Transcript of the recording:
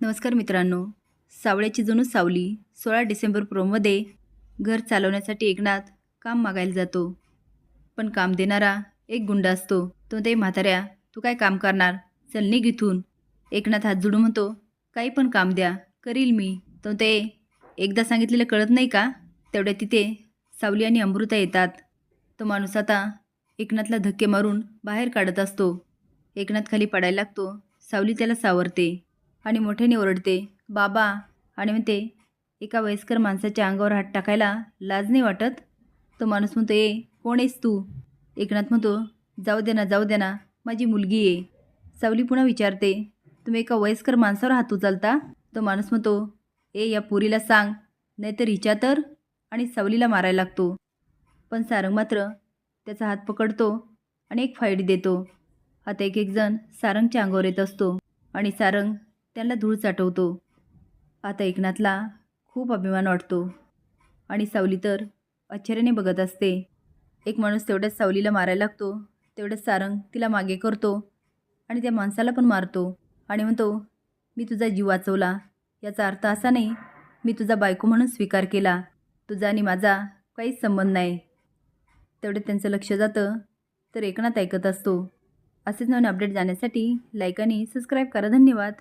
नमस्कार मित्रांनो. सावळ्याची जणू सावली सोळा डिसेंबर प्रोमध्ये घर चालवण्यासाठी एकनाथ काम मागायला जातो. पण काम देणारा एक गुंड असतो. तो ते म्हाताऱ्या तू काय काम करणार? चल निघ इथून. एकनाथ हात जोडून म्हणतो काही पण काम द्या करील मी. तो ते एकदा सांगितलेलं कळत नाही का? तेवढ्या तिथे सावली आणि अमृता येतात. तो माणूस आता एकनाथला धक्के मारून बाहेर काढत असतो. एकनाथ खाली पडायला लागतो. सावली त्याला सावरते. आणि मोठ्याने ओरडते बाबा आणि म्हणते एका वयस्कर माणसाच्या अंगावर हात टाकायला लाज नाही वाटत? तो माणूस म्हणतो ए कोण आहेस तू? एकनाथ म्हणतो जाऊ दे ना जाऊ दे ना माझी मुलगी आहे. सावली पुन्हा विचारते तुम्ही एका वयस्कर माणसावर हात उचलता? तो माणूस म्हणतो ए या पुरीला सांग नाहीतर हिच्या तर? आणि सावलीला मारायला लागतो. पण सारंग मात्र त्याचा हात पकडतो आणि एक फाईट देतो. आता एक एक जण सारंगच्या अंगावर येत असतो आणि सारंग त्यांना धूळ चाटवतो. आता एकनाथला खूप अभिमान वाटतो. आणि सावली तर आश्चर्याने बघत असते. एक माणूस तेवढ्याच सावलीला मारायला लागतो तेवढंच सारंग तिला मागे करतो आणि त्या माणसाला पण मारतो आणि म्हणतो मी तुझा जीव वाचवला. याचा अर्थ असा नाही मी तुझा बायको म्हणून स्वीकार केला. तुझा आणि माझा काहीच संबंध नाही. तेवढे त्यांचं लक्ष जातं तर एकनाथ ऐकत असतो. असेच नवीन अपडेट जाण्यासाठी लाईक आणि सबस्क्राईब करा. धन्यवाद.